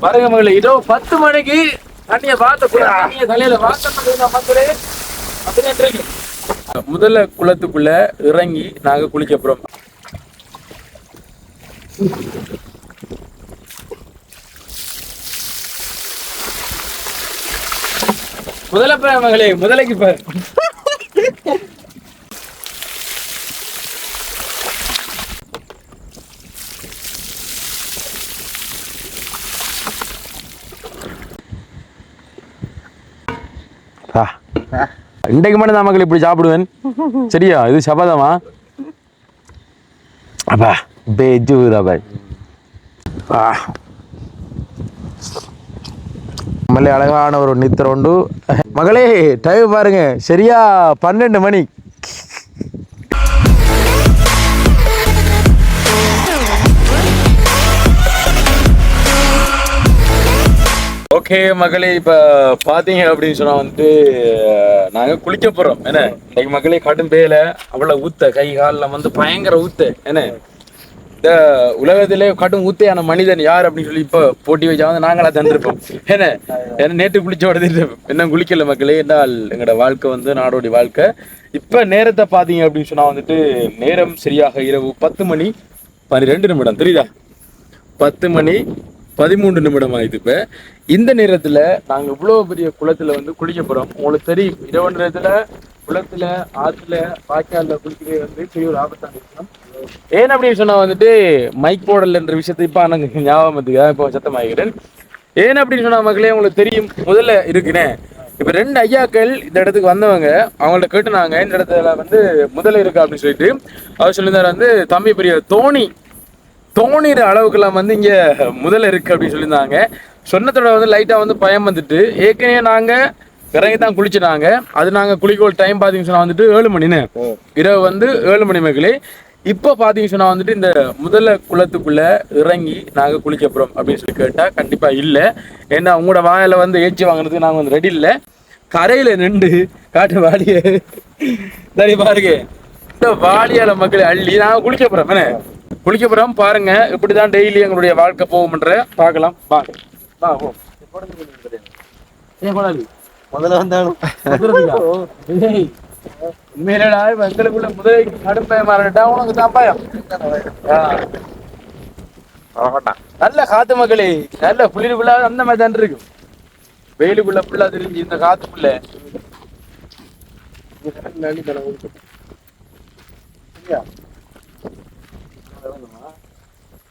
பாருங்க மகளே. இதோ பத்து மணிக்கு தண்ணிய பார்த்த குள தண்ணிய தலையில பார்த்த மக்களே முதல்ல குளத்துக்குள்ள இறங்கி நாங்க குளிக்க போறோம் முதல்ல மகளே முதலைக்கு பாரு இன்றைக்கு மட்டும் தான் மக்கள் இப்படி சாப்பிடுவேன். சரியா? இது சபதமா? அப்பா பேஜூரா பாய் ஆ. மல்லே அழகான ஒரு நித்திரம் உண்டு. மகளே டைம் பாருங்க. சரியா? பன்னெண்டு மணி. ஓகே மகளே இப்ப பாத்தீங்க அப்படின்னு சொன்னா வந்துட்டு நாங்கள் நாங்க குளிக்க போறோம் என்ன? இன்னைக்கு மகளே கடும் பேல அவ்வளவு ஊத்த கை காலில் வந்து பயங்கர ஊத்த. என்ன? இந்த உலகத்திலே கடும் ஊத்தையான மனிதன் யார் அப்படின்னு சொல்லி இப்ப போட்டி வச்சா வந்து நாங்களா தந்திருப்போம். என்ன? ஏன்னா நேற்று குளிச்ச உடனே என்ன குளிக்கல மக்களே என்றால் எங்களோட வாழ்க்கை வந்து நாடோடி வாழ்க்கை. இப்ப நேரத்தை பாத்தீங்க அப்படின்னு சொன்னா வந்துட்டு நேரம் சரியாக இரவு பத்து மணி பன்னிரெண்டு நிமிடம். தெரியுதா? பத்து மணி பதிமூன்று நிமிடம் ஆயிடுது இப்போ. இந்த நேரத்தில் நாங்கள் இவ்வளோ பெரிய குளத்தில் வந்து குளிக்க போகிறோம் உங்களுக்கு தெரியும் இரவு நேரத்தில் குளத்துல ஆற்றுல வாய்க்காலில் குளிக்கிறது வந்து பெரிய ஒரு ஆபத்தான விஷயம். ஏன் அப்படின்னு சொன்னால் வந்துட்டு மைக் போடலன்ற விஷயத்தை இப்போ நாங்கள் ஞாபகம் வந்துங்க இப்போ சத்தமாகிறேன் ஏன் அப்படின்னு சொன்னால் மக்களே உங்களுக்கு தெரியும் முதல்ல இருக்குனே. இப்போ ரெண்டு ஐயாக்கள் இந்த இடத்துக்கு வந்தவங்க அவங்கள்ட்ட கேட்டுனாங்க இந்த இடத்துல வந்து முதல்ல இருக்கா அப்படின்னு சொல்லிட்டு. அவர் சொல்லியிருந்தார் வந்து தம்பி பெரிய தோணி தோணிற அளவுக்குலாம் வந்து இங்க முதல்ல இருக்கு அப்படின்னு சொல்லியிருந்தாங்க. சொன்னதோட வந்து லைட்டா வந்து பயம் வந்துட்டு ஏற்கனவே நாங்க இறங்கி தான் குளிச்சிட்டாங்க. அது நாங்க குளிக்கோல் டைம் பாத்தீங்கன்னு சொன்னா வந்துட்டு ஏழு மணின்னு இரவு வந்து ஏழு மணி மக்களே இப்போ பாத்தீங்கன்னு சொன்னா வந்துட்டு இந்த முதல்ல குளத்துக்குள்ள இறங்கி நாங்க குளிக்க போறோம் அப்படின்னு சொல்லி கேட்டா கண்டிப்பா இல்ல. ஏன்னா உங்களோட வாயில வந்து ஏச்சி வாங்குறதுக்கு நாங்க வந்து ரெடி இல்ல. கரையில நின்று காட்டு வாடிய சரி பாருங்க. இந்த வாளியால மக்களை அள்ளி நாங்க குளிக்க போறோம். என்ன? குளிக்க போறோம் பாருங்க இப்படிதான் டெய்லி எங்களுடைய வாழ்க்கை போகும்ன்ற பார்க்கலாம். வாங்க வா போடாது முதல்ல வந்தாலும். உண்மையிலடா எங்களுக்குள்ள முதலை கடுப்பயமா இருக்கட்டா உனக்கு தான் பயம். ஆ. நல்ல காத்து மக்களே நல்ல குளிருக்குள்ள அந்த மாதிரி தான் இருக்கும் வெயிலுக்குள்ள ஃபுல்லா தெரிஞ்சு இந்த காத்துக்குள்ள. சரியா?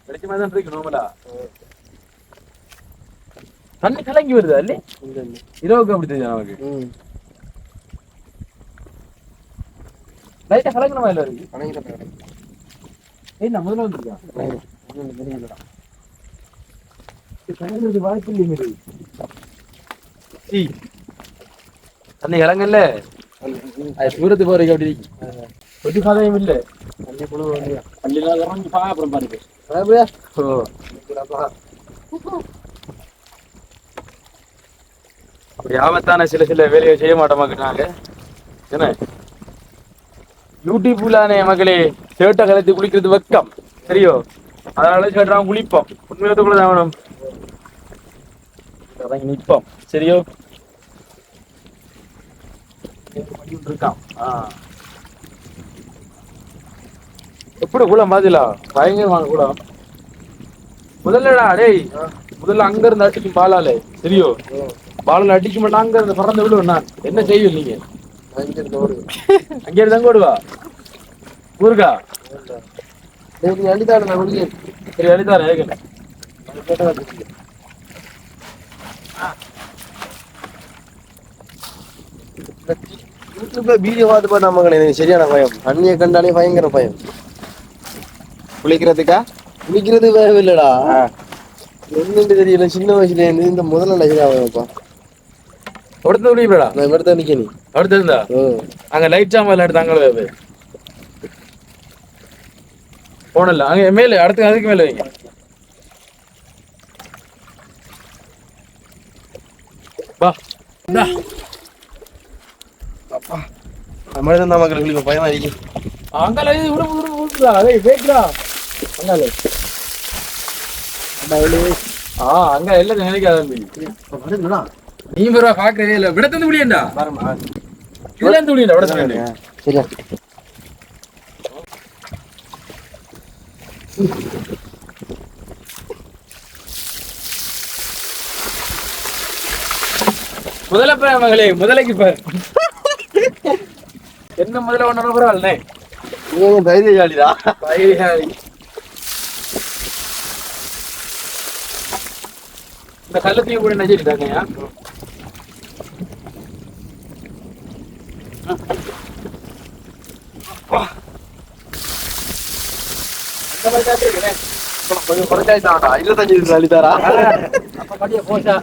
வெளிச்சமா தான் இருக்கு நோமலா தண்ணி கலங்கி வருதா இல்ல இரவுக்கு அப்படி தெரியும் நமக்கு லைட்டா கலங்கணுமா இல்ல இருக்கு ஏய் நான் முதல்ல வந்துருக்கா வாய்ப்பு இல்லைங்க தண்ணி கலங்கல்ல அது போறதுக்கு அப்படி பாதையும் இறங்கி பா அப்புறம் பாருங்க ஓ அப்படி ஆபத்தான சில சில வேலையை செய்ய மாட்டோமாக்குனாங்க என்ன யூடியூப்லானே மக்களே சேட்டை கலத்தி குளிக்கிறது வெக்கம் சரியோ அதனால சேட்டான் குளிப்போம் உண்மையத்துக்குள்ள தான் வேணும் நிற்போம் சரியோ இருக்கான் ஆ எப்படி குளம் பாதிலா பயங்கரமான குளம் முதல்லடா டேய் முதல்ல அங்க இருந்து அடிக்கும் பாலாலே. சரியோ பாலால அடிக்க மாட்டா அங்க இருந்து பறந்து விடுவேன் நான். என்ன செய்வீங்க நீங்க? அங்கே இருந்து அங்க விடுவா ஊருக்கா சரி அழிதார ஏகல யூடியூப்ல வீடியோ பார்த்து எனக்கு சரியான பயம். தண்ணியை கண்டாலே பயங்கர பயம். குளிக்கிறதுக்கா? குளிக்கிறது பயம் இல்லடா. என்னன்னு தெரியல சின்ன வயசுல இருந்து இந்த முதல்ல சரியாப்பா ஒருத்தர் விடுவீங்களா நான் இவர்தான் நிக்க நீ. ஒருத்தர் இருந்தா? அங்க லைட் சாம்பல் எடுத்தாங்களே போனல. அங்க மேல அடுத்து அதுக்கு மேல வைங்க. வா இந்தா. நம்மளே தான் மக்கள் குளிக்க பயமா இருக்கு அங்கால இது விடு விடு விடுடா டேய் வேக்டா அங்கால ஆ அங்க எல்லாம் நினைக்காத நீ பரவா பாக்குறதே இல்ல. விட தந்து முடியண்டா பாருமா. இதுல இருந்து முடியண்டா விட தந்து சரியா. மகளே முதலைக்கு பாரு என்ன முதல்ல ஒன்னு பரவாயில்ல நீங்க தைரியசாலிடா. இந்த கள்ளத்தையும் கூட தான் இருக்குண்ணே. கொஞ்சம் குறைச்சாயிட்டாடா இருபத்தஞ்சு சாலிதாரா அப்ப படிய போச்சா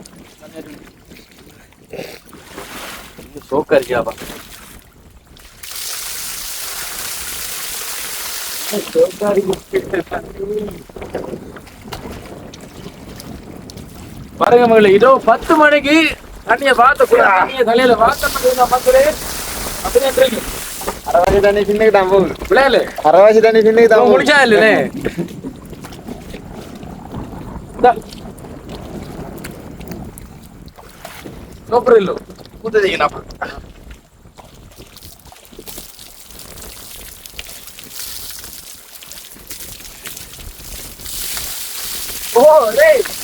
சோக்கா இருக்கியாப்பா பாருங்க மகளே இதோ பத்து மணிக்கு தண்ணிய பார்த்த கூட தண்ணிய தலையில பார்த்த மாட்டேங்க மக்களே அப்படியே தெரியுங்க அரைவாசி தண்ணி சின்னக்கிட்டான் போகுது விளையாடல அரைவாசி தண்ணி சின்னக்கிட்டான் முடிச்சா இல்லனே சூப்பர் இல்லோ கூத்ததிங்கண்ணா ஓ டேய் ஏடா அங்க இருக்கு தண்ணி நீ புரியடா கொஞ்சம்டா நான் சொன்னேனே நேரே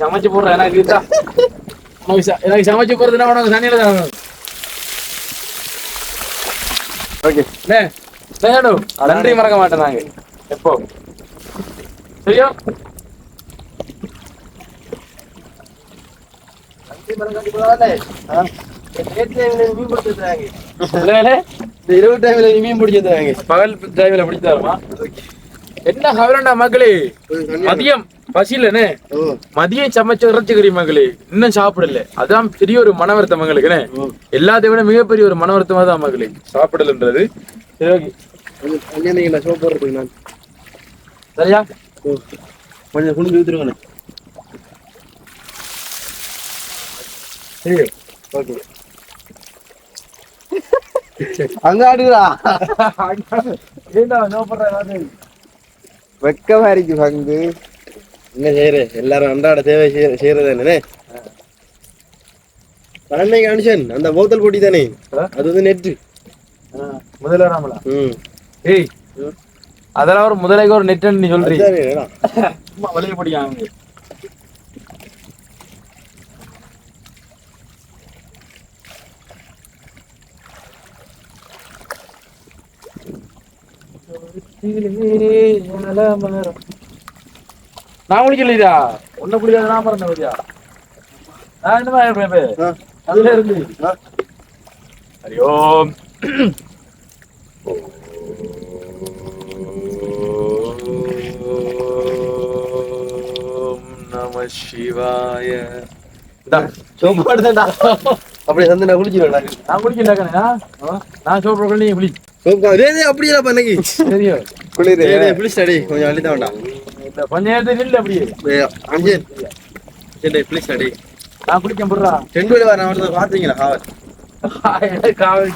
சமைச்சு போடுறேன் எனக்கு இதா உனக்கு ச- எனக்கு சமைச்சு போடுறதுனா உனக்கு தண்ணியில தான் வேணும். ஓகே அண்ணே, நேடு, நன்றி மறக்க மாட்டேன் நாங்க எப்போ சரியா மீன் பிடிச்சிருக்காங்க பிள்ளைகளே, இருபது டைம்ல மீன் பிடிச்சிருக்காங்க பகல் டிரைவில பிடிச்சு தருமா? என்ன கவலைண்டா மக்களே மதியம் பசியிலனே மதியம் சமைச்ச இறைச்சிக்கறி மகளே. இன்னும் சாப்பிடல. அதான் பெரிய ஒரு மன வருத்தம் மகளுக்குனே எல்லாத்தை விட மிகப்பெரிய ஒரு மன வருத்தமா தான் மகளே. சாப்பிடலன்றது. சரியா? கொஞ்சம் குளிஞ்சு சரி. ஓகே. அங்க பண்ற வெக்கமா இருக்கு பங்கு என்ன செய்யற? எல்லாரும் அன்றாட தேவை செய்யறது என்னே அன்னைக்கு அனுஷன் அந்த போத்தல் போட்டி தானே? அது வந்து நெட்டு. முதல்ல ராமலா. ம். ஏய் அதெல்லாம் ஒரு முதலைக்கு ஒரு நெட் நீ சொல்றீங்க. சும்மா வெளிய படிக்காங்க நான் குளிக்கலையா ஒன்ன குளிக்காத நான் பிறந்த வரியா நான் என்னமா இருப்பேன் அதுல இருந்து. ஆ. ஹரி ஓம். ஓம் நம சிவாய. சோப்பு போடுதேன்டா. அப்படியே வந்து நான் குளிச்சிருவேன்டா நான் குளிக்கல நான் சோப்பு நீ குளி. சோப்பு அதே இதே அப்படியே பண்ணக்கு தெரியும் குளிர். பிளிஸ் அடி கொஞ்சம் அள்ளி தான் வேண்டாம். கொஞ்ச நேரத்துக்கு இல்லை அப்படியே. அஞ்சு சரி நான் குளிக்க போடுறா செண்டு வர நான் வந்து பாத்தீங்களா காவல்? காவல்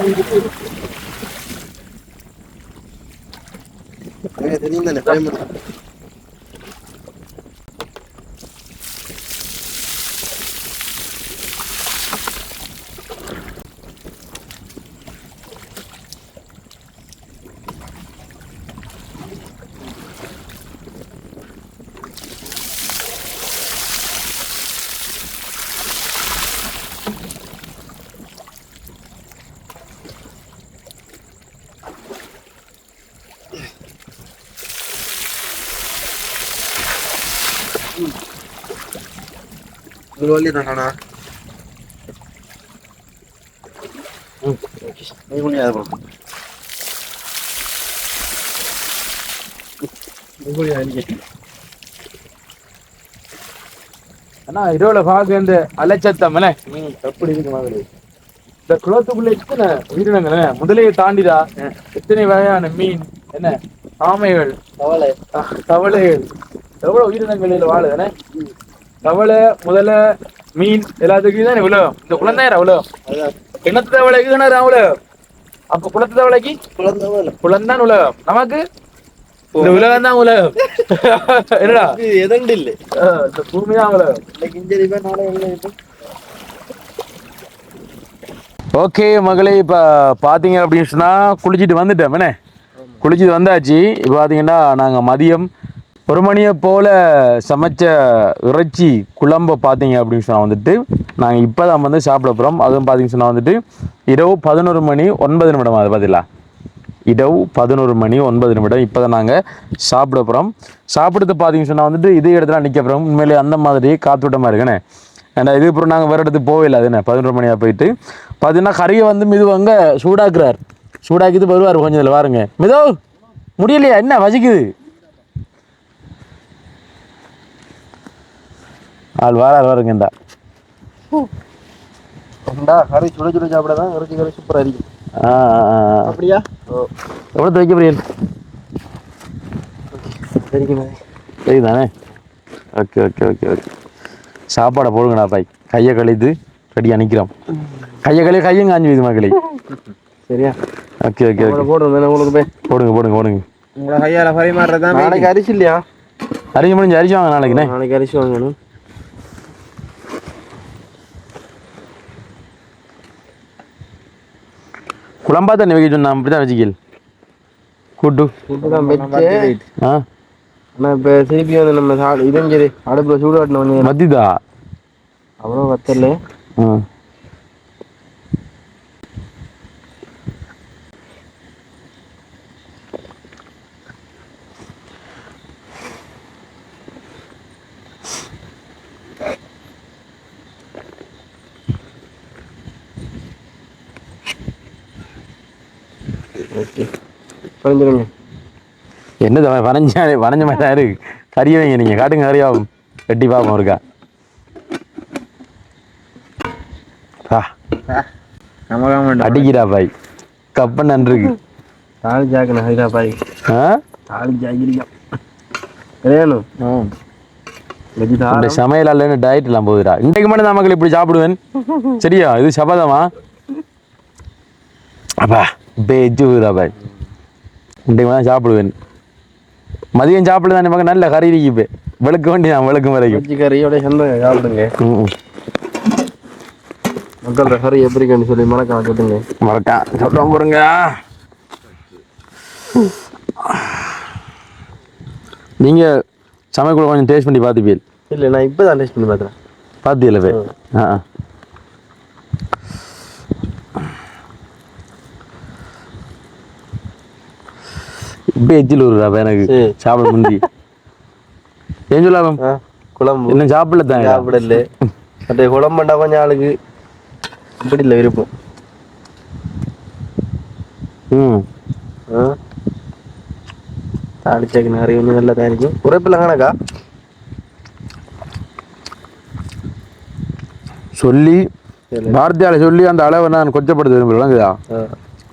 தெரியும் தானே bro. அண்ணா இரவுல பாக்க இந்த அலைச்சத்தம் எப்படி இருக்கு மாதிரி. இந்த குளத்துக்குள்ள எத்தனை உயிரினங்கள்? முதலையை தாண்டிதா? எத்தனை வகையான மீன் என்ன ஆமைகள் அஹ், தவளைகள். எவ்வளவு உயிரினங்கள் இதுல வாழுது என்ன? தவளை முதலை மீன் எல்லாத்துக்கும் தான் இவ்வளவு இந்த குழந்தையர் அவ்வளவு அதான். கிணத்து தவளைக்கு கிணறு அவ்வளவு அப்ப குளத்து தவளைக்கு? குழந்தை வேலை. குளம் தான் உலகம். நமக்கு? இந்த உலகம் தான் உலகம். என்னடா? எதண்டு இல்லை? அஹ் இந்த பூமி தான் உலகம். ஓகே மகளே இப்போ பார்த்தீங்க அப்படின்னு சொன்னால் குளிச்சுட்டு வந்துட்டோம். என்ன? குளிச்சுட்டு வந்தாச்சு. இப்போ பார்த்தீங்கன்னா நாங்கள் மதியம் ஒரு மணியை போல் சமைச்ச இறைச்சி குழம்பை பார்த்தீங்க அப்படின்னு சொன்னால் வந்துட்டு நாங்கள் இப்போ தான் வந்து சாப்பிட போகிறோம் அதுவும் பார்த்தீங்கன்னு சொன்னால் வந்துட்டு இரவு பதினோரு மணி ஒன்பது நிமிடம். அது பார்த்தீங்களா இரவு பதினோரு மணி ஒன்பது நிமிடம். இப்போ தான் நாங்கள் சாப்பிட போகிறோம் சாப்பிடுறது பார்த்தீங்கன்னு சொன்னால் வந்துட்டு இதே இடத்துல நிற்க போகிறோம் உண்மையிலே அந்த மாதிரி காத்தோட்டமாக இருக்குண்ணே ஏன்னா இது அப்புறம் நாங்கள் வேறு இடத்துக்கு போகவே இல்லை. அதுண்ணே பதினோரு மணியாக போயிட்டு. பார்த்தீங்கன்னா கறியை வந்து மிதுவங்க சூடாக்குறார். சூடாக்கிட்டு வருவார் கொஞ்சம் இதில். பாருங்க மிதோ முடியலையா? என்ன? வசிக்குது. வாருங்க இந்தா. ஏண்டா, கறி சுட சுட சாப்பிடாதான் இறைச்சி கறி சூப்பரா இருக்கும் ஆ ஆ, ஆ. அப்படியா? ஓ. எவ்வளோ துவைக்க பிரியல் சரிதானே ஓகே ஓகே ஓகே ஓகே. சாப்பாடை போடுங்கடா பாய். கையை கழித்து ரெடியாக நிற்கிறோம் கையை கழி கையும் காஞ்சி வைது மகளே சரியா? Okay okay okay. போடுங்க உங்களுக்கு போய்? போடுங்க போடுங்க போடுங்க. உங்களை கையால பரிமாறுறதா நாளைக்கு அரிசி இல்லையா? அரிஞ்சு முடிஞ்சு அரிசி வாங்க நாளைக்குண்ணே நாளைக்கு அரிசி வாங்கணும். குழம்பா தண்ணி வைக்க சொன்னா அப்படி தான் வச்சுக்கல் கூட்டு ஆ? ஆனா இப்ப திருப்பி வந்து நம்ம சரி அடுப்புல சூடு காட்டணும் வந்து மத்திதா அவ்வளோ வத்தல. ஆ. குறைஞ்சிருங்க என்னது வரைஞ்ச வரைஞ்ச மாதிரி தான் இருக்கு. கறி வைங்க நீங்கள் காட்டுங்க கறியாகும் வெட்டி பார்ப்போம் இருக்கா அடிக்கிறா பாய். கப்பன் நன்றிருக்கு தாலி ஜாக்கணும் ஹைதா பாய். ஆ? தாலி இந்த சமையல் அல்லன்னு டயட் எல்லாம் போகுதுடா. இன்றைக்கு மட்டும் தான் மக்கள் இப்படி சாப்பிடுவேன். சரியா? இது சபதமா? அப்பா பேஜு பாய். இன்றைக்கு தான் சாப்பிடுவேன். மதியம் சாப்பிட தான் நமக்கு நல்ல கறி இருக்கு வெளுக்க வேண்டி நான் வெளுக்கும் வரைக்கும். கறியோட சந்தை சாப்பிடுங்க. மக்கள் கறி எப்படி சொல்லி மறக்காம சொல்லுங்க. மறக்கான் சொல்கிறோம் போடுங்க. நீங்கள் சமையல் கொஞ்சம் டேஸ்ட் பண்ணி பார்த்துப்பீல் இல்லை நான் இப்போ தான் டேஸ்ட் பண்ணி பார்க்குறேன். பார்த்தீங்கள பே ஆ. இப்போ எச்சில் வருதா அப்ப எனக்கு. சாப்பிட முந்தி. ஏன் சொல்லாம? குழம்பு. இன்னும் சாப்பிடல தான் சாப்பிடல. மற்ற குழம்புண்டா கொஞ்சம் ஆளுக்கு இப்படி இல்லை விருப்பம். ம். தாளிச்சாக்கு நிறைய கொஞ்சம் நல்லா தான் இருக்கும் உரைப்பில் கணக்கா? சொல்லி. வார்த்தையால சொல்லி அந்த அளவை நான் கொச்சப்படுத்த விரும்புகிறேன்.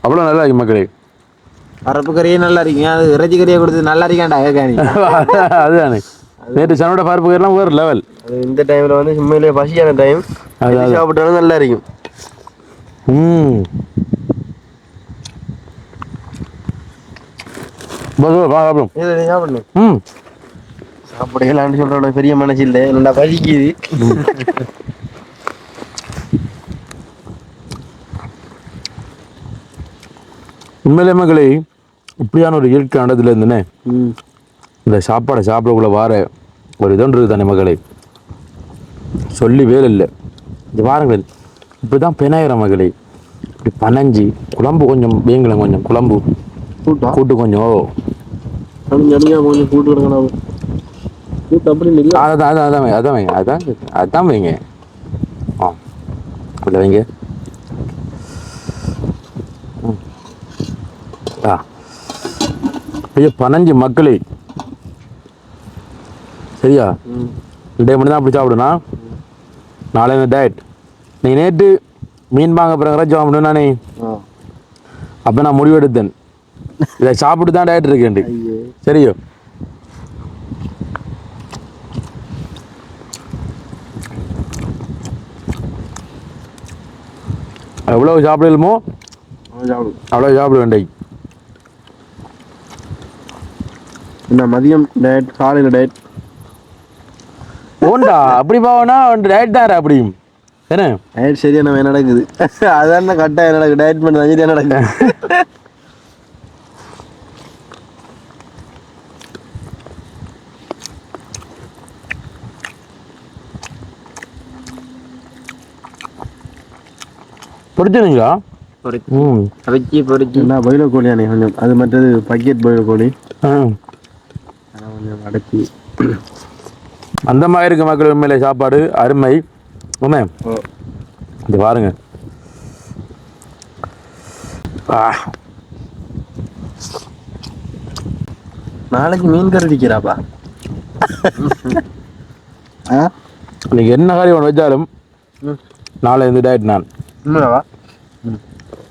அவ்வளோ நல்லா இருக்கு மக்களே. அரப்பு கறியே நல்லா இருக்கும் அது இறைச்சி கறியை கொடுத்து நல்லா இருக்காண்டா கேட்காணி அதுதானே. நேற்று சனோட பருப்பு கறிலாம் வேறு லெவல் அது இந்த டைமில் வந்து உண்மையிலேயே பசியான டைம் அது. சாப்பிட்டாலும் நல்லா இருக்கும் ம் சாப்பிடணும். ம். சாப்பிடலான்னு சொல்கிறோட பெரிய மனசு இல்லை. என்னடா பசிக்குது. உண்மையிலே மகளே இப்படியான ஒரு இயற்கை இடத்துல இருந்தனே. இந்த சாப்பாடை சாப்பிடக்குள்ள வார ஒரு இதொன்று தானே மகளே சொல்லி வேலை இல்லை. இந்த வாரங்கள் இப்படி தான் பெனாயிர மகளே இப்படி பனஞ்சி குழம்பு கொஞ்சம் வேங்கலம் கொஞ்சம் குழம்பு. கூட்டா? கொஞ்சம். கொஞ்சம் கூட்டு அப்படி இல்லை அதான் அதான் அதான் வைங்க, அதான் வைங்க அதான் அதான் வைங்க. ஆ. அப்படி வைங்க ம். ஆ ஐயோ பனஞ்சு மக்களே. சரியா? இந்த மட்டும் தான் அப்படி சாப்பிடுனா? நாளை டயட் நீ நேற்று மீன் வாங்க பிறகு வாங்கணும் நானே. அப்போ நான் முடிவெடுத்தேன் இதை சாப்பிட்டு தான் டயட் இருக்கேன் சரியோ? எவ்வளவு சாப்பிடலுமோ சாப்பிடு. அவ்வளோ சாப்பிட என்ன மதியம் டயட் காலையில் டயட் ஓண்டா அப்படி பாவனா டயட் தான் அப்படியும். என்ன? டயட் சரியா நம்ம நடக்குது? அதான் கட்டாயம் நடக்குது? டயட் பண்ண சரியா நடக்குது? பொரிச்சு. பொரிச்சு. என்ன பயில கோழியானே கொஞ்சம்? அது மற்றது பக்கெட் பயில கோழி. ஆ. அடைச்சி அந்த மாதிரி இருக்க மக்கள் உண்மையிலே சாப்பாடு அருமை. உண்மை? இது பாருங்க. ஆ. நாளைக்கு மீன் கறி அடிக்கிறாப்பா? இன்னைக்கு என்ன காரியம் ஒன்று வச்சாலும் நாளை இந்த டயட் நான்.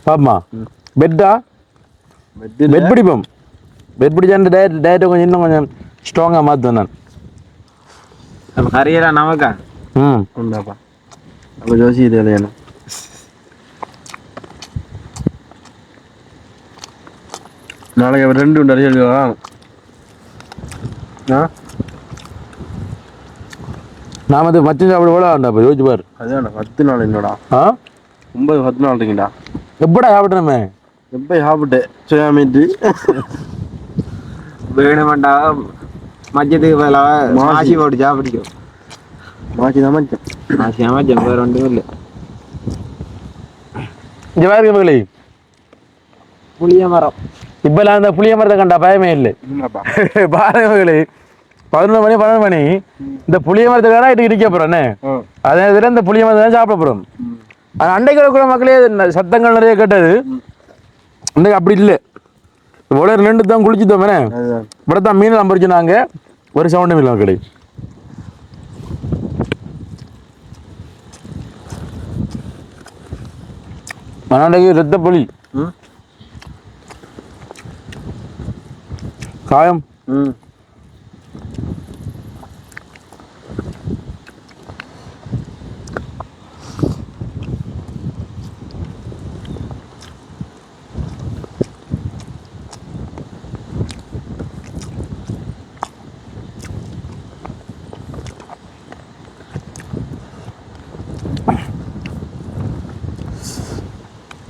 பாப்பமா? பெட்டா? பெட் பிடிப்போம். பெட் பிடிச்சா டயட் டயட்டை கொஞ்சம் இன்னும் கொஞ்சம் மாற்றுவேன் நான். நம்ம கறியெல்லாம் நமக்கா? ம். உண்டாப்பா அப்போ ஜோசி இது இல்லையா நாளைக்கு அவர் ரெண்டு உண்டு அறியலையா ஆ? நான் வந்து மச்சம் சாப்பிட போல வேண்டாம் இப்போ யோசிச்சு பாரு. அதான் பத்து நாள் என்னடா ஆ? ஒன்பது பத்து நாள் இருக்கீங்கடா. எப்படா சாப்பிட்றமே எப்போ சாப்பிட்டேன் சுயா மீட்டு வேணுமெண்டா? மஞ்சத்துக்கு பதிலாக மாசி. மாசி போட்டு சாப்பிடிக்கும் மாற்றி தான் மச்சம் மாசி அமைச்சம் வேறு ஒன்றும் இல்லை இங்கே பாருங்க மகளே புளிய மரம் இப்போலாம் அந்த புளிய மரத்தை கண்டா பயமே இல்லை பாருங்க மகளே பதினொன்று மணி பன்னெண்டு மணி இந்த புளிய மரத்துக்காக இட்டு இடிக்க ஆ அதே இதில் இந்த புளிய மரத்தை தான் சாப்பிட போகிறோம் ஆனால் அன்றைக்கு இருக்கிற மக்களே சத்தங்கள் நிறைய கேட்டது அன்றைக்கு அப்படி இல்லை இவ்வளோ ரெண்டு தான் குளிச்சுட்டோம் என்ன? அதுதான் இப்படி தான் மீன் நம்பரிச்சுனாங்க ஒரு சவுண்டும் இல்லை மக்களே அன்றைக்கு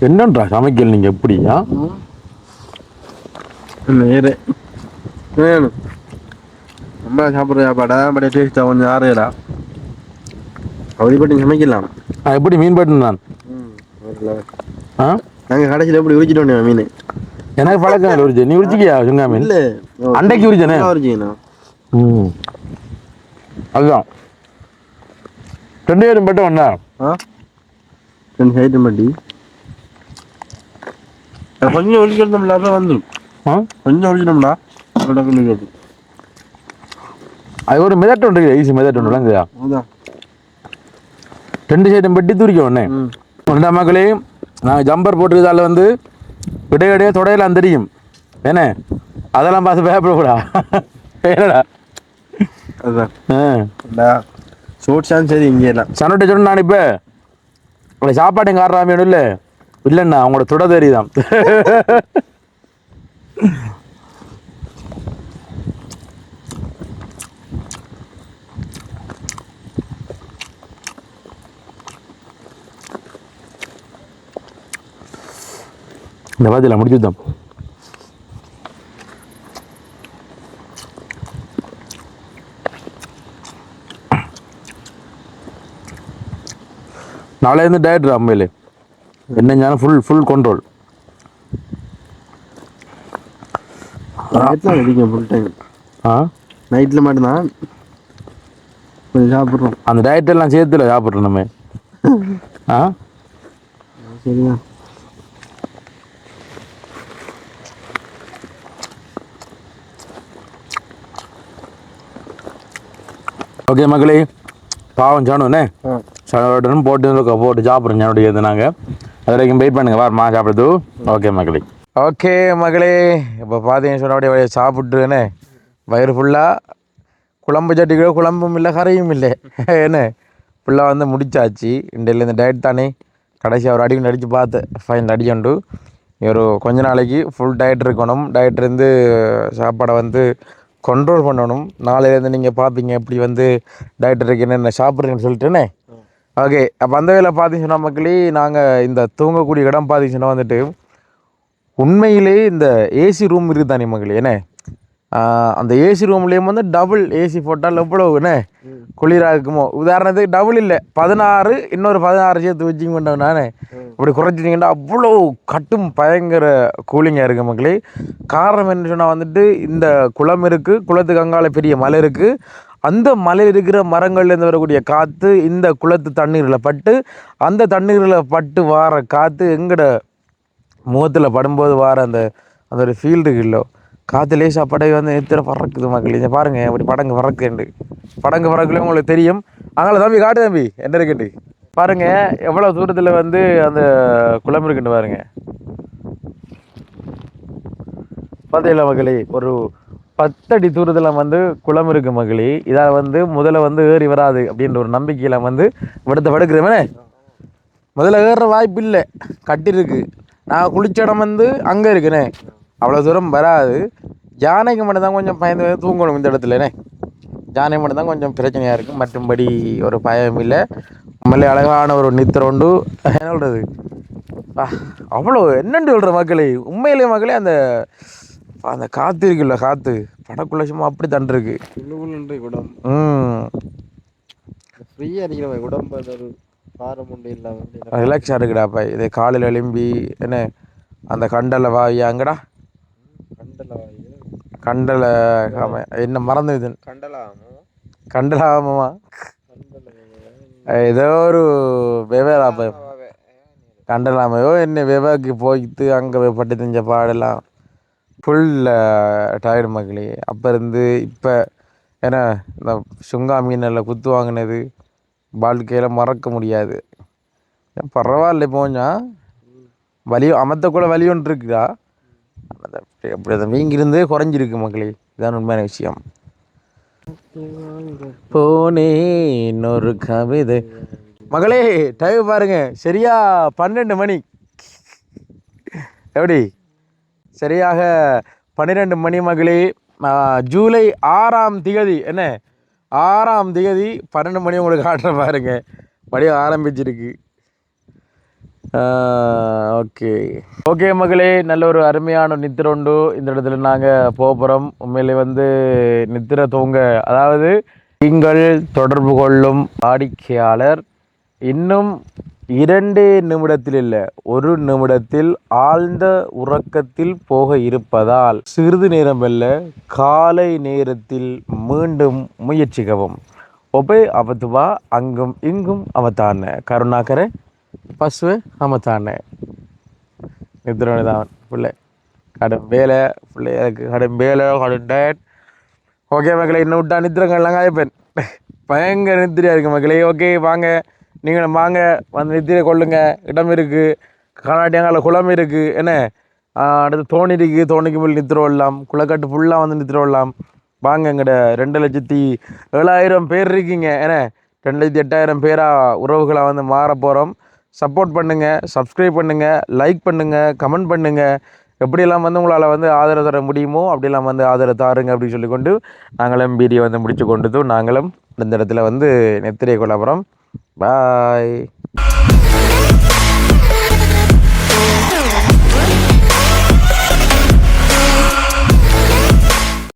என்னன்றா சமைக்கல நீங்கள் எப்படி ஆ நேரு. வேணும். அம்மா சாப்பிட்ற சாப்பாடா பட் டேஸ்ட்டாக கொஞ்சம் ஆறுடா அப்படிப்பட்டு சமைக்கலாம். எப்படி மீன் பட்டு நான்? ஆ? நாங்கள் கடைசியில் எப்படி உரிச்சிட்டோம் மீன்? எனக்கு பழக்கம் இல்லை உரிச்சு. நீ உரிச்சிக்கியா சுங்கா மீன்? இல்லை. அன்றைக்கு உரிச்சனே? உரிச்சிங்கண்ணா ம். அதுதான். ரெண்டு பேரும் பட்டு ஒன்றா ஆ? ரெண்டு சைட்டு மட்டி அது கொஞ்சம் ஒழிக்கிறோம்ல அப்புறம் வந்துடும் ஆ கொஞ்சம் டக்குன்னு அது ஒரு மெதட் ஒன்று ஈஸி மெதட் ஒன்று விளங்குதா அதுதான் ரெண்டு சைடும் பட்டி தூரிக்க ஒன்று ம் ஒன்றா மக்களே நாங்கள் ஜம்பர் போட்டுக்கிறதால வந்து இடையிடையே தொடையெல்லாம் தெரியும் என்ன அதெல்லாம் பார்த்து பயப்படக்கூடா அதுதான் ஆ ஷோர்ட்ஸாலும் சரி இங்கே சனோட்ட சொன்ன நான் இப்போ சாப்பாடு எங்கள் ஆடுறாம இல்லை இல்லைண்ணா அவங்களோட தொட தெரியுதான் இந்த பாத்தியில் முடிச்சுதான். நாளையிலேருந்து டயட் அம்மையிலே என்ன ஞானம்? ஃபுல் ஃபுல் கண்ட்ரோல் நைட்டில் வெடிக்கும் ஃபுல் டைம் ஆ? நைட்டில் மட்டும்தான். கொஞ்சம் சாப்பிட்றோம். அந்த டயட் எல்லாம் சேர்த்துல சாப்பிட்றோம் நம்ம. ஆ? சரிதான். ஓகே மக்களே. பாவம் சாப்பிடணும் போட்டு போட்டு சாப்பிட்றோம் என்னுடைய இது நாங்கள் அது வரைக்கும் வெயிட் பண்ணுங்க. வாரம்மா சாப்பிடுது ஓகே மகளே. ஓகே மகளே. இப்போ பார்த்தீங்கன்னு சொன்ன அப்படியே சாப்பிட்டுன்னு வயிறு ஃபுல்லாக குழம்பு சட்டிகளோ குழம்பும் இல்லை கரையும் இல்லை. என்ன? ஃபுல்லாக வந்து முடிச்சாச்சு. இன்றையில் இந்த டயட் தானே. கடைசி அவர் அடிக்கணும் அடித்து பார்த்து ஃபைன் அடிச்சுண்டு ஒரு கொஞ்ச நாளைக்கு ஃபுல் டயட் இருக்கணும். டயட் இருந்து சாப்பாடை வந்து கண்ட்ரோல் பண்ணணும். நாளையிலேருந்து நீங்கள் பார்ப்பீங்க எப்படி வந்து டயட் இருக்கு என்னென்ன சாப்பிட்றீங்கன்னு சொல்லிட்டுனே ஓகே அப்போ அந்த வேலை பார்த்தீங்கன்னா மக்களே நாங்கள் இந்த தூங்கக்கூடிய இடம் பார்த்தீங்கன்னா வந்துட்டு உண்மையிலே இந்த ஏசி ரூம் இருக்குது தானே மக்களே என்ன? அந்த ஏசி ரூம்லேயும் வந்து டபுள் ஏசி போட்டால் எவ்வளோ என்ன? குளிராக இருக்குமோ. உதாரணத்துக்கு டபுள் இல்லை பதினாறு இன்னொரு பதினாறு சேர்த்து வச்சிங்க பண்ணேன் நானே இப்படி குறைச்சிட்டிங்கன்னா அவ்வளோ கட்டும் பயங்கர கூலிங்காக இருக்கு மக்களே. காரணம் என்ன சொன்னால் வந்துட்டு இந்த குளம் இருக்குது குளத்துக்கு அங்கால பெரிய மலை இருக்குது அந்த மலையில் இருக்கிற மரங்கள்லேருந்து வரக்கூடிய காற்று இந்த குளத்து தண்ணீரில் பட்டு அந்த தண்ணீரில் பட்டு வார காற்று எங்கட முகத்தில் படும்போது வார அந்த அந்த ஒரு ஃபீல்டு இல்லை காற்று லேசாக படகு வந்து எத்திர பறக்குது மக்கள். இதை பாருங்கள் அப்படி படங்கு பறக்குண்டு படங்கு பறக்குல உங்களுக்கு தெரியும். அங்கே தம்பி காட்டு தம்பி என்ன இருக்குண்டு? பாருங்கள் எவ்வளோ தூரத்தில் வந்து அந்த குளம் இருக்குன்னு பாருங்கள் பார்த்தீங்களா மக்களே ஒரு பத்தடி தூரத்தில் வந்து குளம் இருக்கு மகளி. இதால் வந்து முதல்ல வந்து ஏறி வராது அப்படின்ற ஒரு நம்பிக்கையில் வந்து விடுத்த படுக்கிறவனே முதல்ல ஏறுற வாய்ப்பு இல்லை கட்டிருக்கு. நான் குளிச்ச இடம் வந்து அங்கே இருக்குண்ணே அவ்வளோ தூரம் வராது. ஜானைக்கு மட்டும் தான் கொஞ்சம் பயந்து தூங்கணும் இந்த இடத்துலண்ணே ஜானை மட்டும் தான் கொஞ்சம் பிரச்சனையாக இருக்குது மற்றும்படி ஒரு பயம் இல்லை. உண்மையிலே அழகான ஒரு நித்திரண்டு என்ன சொல்கிறது ஆ, அவ்வளோ என்னென்று சொல்கிற மக்களே உண்மையிலே மக்களே அந்த அந்த காற்று இருக்குல்ல காற்று படக்குள்ள சும்மா அப்படி தண்டிருக்கு குடம் ம். ஃப்ரீயாக இருக்கிற மாதிரி உடம்பு அது ஒரு பாரம் உண்டு இல்லாமல் ரிலாக்ஸாக இருக்குடாப்பா இது காலையில் எழும்பி என்ன அந்த கண்டலை வாய் அங்கடா. கண்டல வாயு. கண்டலை என்ன மறந்துது கண்டலாமோ கண்டலாமமா கண்டல ஏதோ ஒரு வெவ்வேறாப்பா கண்டலாமையோ என்ன வெவ்வேக்கு போய்த்து அங்கே போய் பட்டு தெரிஞ்ச பாடெல்லாம். ஃபுல் டயர்டு uh, மக்களே. அப்போ இருந்து இப்போ ஏன்னா இந்த சுங்கா மீனில் குத்து வாங்கினது வாழ்க்கையில் மறக்க முடியாது. ஏன் பரவாயில்ல போஞ்சா வலி அமர்த்தக்குள்ள வலி ஒன்று இருக்குதா? அந்த அப்படி அப்படி அந்த வீங்கிருந்து குறைஞ்சிருக்கு மக்களே. இதான் உண்மையான விஷயம். போனே இன்னொரு கவிதை. மகளே டைம் பாருங்க. சரியா பன்னெண்டு மணி. எப்படி? சரியாக பன்னிரெண்டு மணி மகளே ஜூலை ஆறாம் திகதி என்ன? ஆறாம் திகதி பன்னெண்டு மணி உங்களுக்கு காட்டுற பாருங்க. படி ஆரம்பிச்சிருக்கு. ஓகே. ஓகே மகளே நல்ல ஒரு அருமையான நித்திர உண்டு. இந்த இடத்துல நாங்கள் போகிறோம் உண்மையிலே வந்து நித்திர தூங்க அதாவது நீங்கள் தொடர்பு கொள்ளும் வாடிக்கையாளர். இன்னும் இரண்டு நிமிடத்தில் இல்லை ஒரு நிமிடத்தில் ஆழ்ந்த உறக்கத்தில் போக இருப்பதால் சிறிது நேரம் அல்ல காலை நேரத்தில் மீண்டும் முயற்சிக்கவும். ஒபே அவத்துவா அங்கும் இங்கும் அவத்தான கருணாகர அமத்தான அவத்தான நித்திரதான் பிள்ளை கடும் வேலை பிள்ளைகளுக்கு கடும் வேலை கடும் டயட் ஓகே மக்களை இன்னும் விட்டா நித்திரங்கள்லாம் காயப்பேன் பயங்கர நித்திரியா இருக்கு மகளே ஓகே வாங்க. நீங்களும் வாங்க வந்து நித்திரை கொள்ளுங்க. இடம் இருக்குது காணாட்டியங்கால குளம் இருக்குது என்ன? அடுத்து தோணி இருக்குது தோணிக்கு மேல் நித்திர விடலாம் குளக்கட்டு ஃபுல்லாக வந்து நித்திர விடலாம் வாங்க எங்கிட்ட ரெண்டு லட்சத்தி ஏழாயிரம் பேர் இருக்கீங்க. என்ன? ரெண்டு லட்சத்தி எட்டாயிரம் பேராக உறவுகளாக வந்து மாற போகிறோம் சப்போர்ட் பண்ணுங்கள் சப்ஸ்கிரைப் பண்ணுங்கள் லைக் பண்ணுங்கள் கமெண்ட் பண்ணுங்கள் எப்படியெல்லாம் வந்து உங்களால் வந்து ஆதரவு தர முடியுமோ அப்படிலாம் வந்து ஆதரவு தாருங்க அப்படின்னு சொல்லிக்கொண்டு நாங்களும் பீடியை வந்து முடிச்சு கொண்டதும் நாங்களும் இந்த இடத்துல வந்து நெத்திரை கொலாபுரம் பாய்